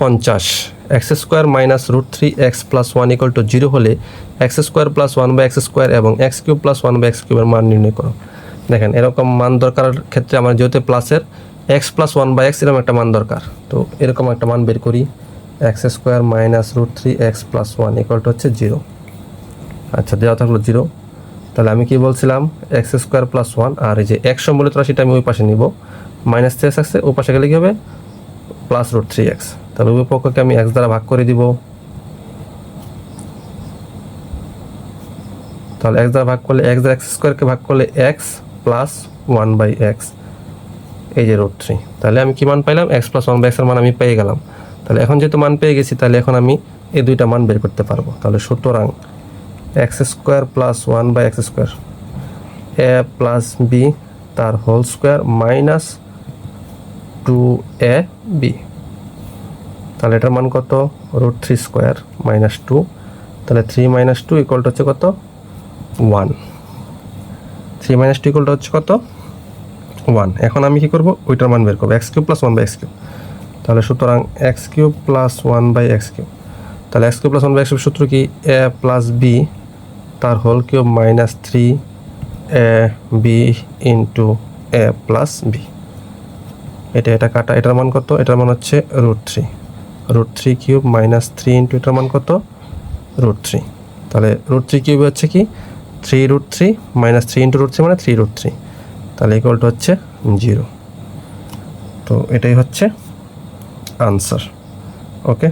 পঞ্চাশ। X square minus root three x plus one equal to zero হলে x square plus one by x square এবং x cube plus one by x কিউবের মান নির্ণয় করো। দেখেন, এরকম মান দরকারের ক্ষেত্রে আমার যেহেতু প্লাসের, x plus one by x এরকম একটা মান দরকার। তো এরকম একটা মান বের করি, x square minus root three x plus one equal to হচ্ছে জিরো। আচ্ছা দেওয়া থাকল জিরো। তাহলে আমি কি বলছিলাম? এক্স স্কোয়ার প্লাস ওয়ান, আর এই যে এক সম্বলিত রাশিটা আমি ওই পাশে নিব। মাইনাস থ্রি এক্স আছে ওই পাশে গেলে কী হবে? Plus root three x. তাহলে উভয় পক্ষকে আমি এক্স দ্বারা ভাগ করে দিব। তাহলে এক্স দ্বারা ভাগ করলে এক্স দ্বারা এক্স স্কোয়ারকে ভাগ করলে x plus one by x. এই যে রুট থ্রি। তাহলে আমি কি মান পাইলাম? এক্স প্লাস ওয়ান বাই এক্সের মান আমি পেয়ে গেলাম। তাহলে এখন যেহেতু মান পেয়ে গেছি, তাহলে এখন আমি এই দুইটা মান বের করতে পারব। তাহলে সুতরাং x square plus one by x square. A plus b তার whole square minus two a b. তাহলে এটার মান কত? Root three square minus two তাহলে থ্রি মাইনাস টু ইকুয়াল হচ্ছে কত? ওয়ান থ্রি মাইনাস টু ইকুয়ালটা হচ্ছে কত? ওয়ান এখন আমি কী করব? ওইটার মান বের করব। X cube plus one by x cube তাহলে সুতরাং x cube plus one by x cube তাহলে x cube plus one by x cube সূত্র কি? এ প্লাস বি তার whole cube minus three a b into a plus b এটা এটা কাটা, এটার মান কত? এটার মান হচ্ছে root three root three cube minus three into এটার মান কত? রুট থ্রি তাহলে রুট থ্রি কিউব হচ্ছে কি? Three root three minus three into root three মানে থ্রি রুট থ্রি তাহলে ইকুয়ালটা হচ্ছে জিরো তো এটাই হচ্ছে আনসার ওকে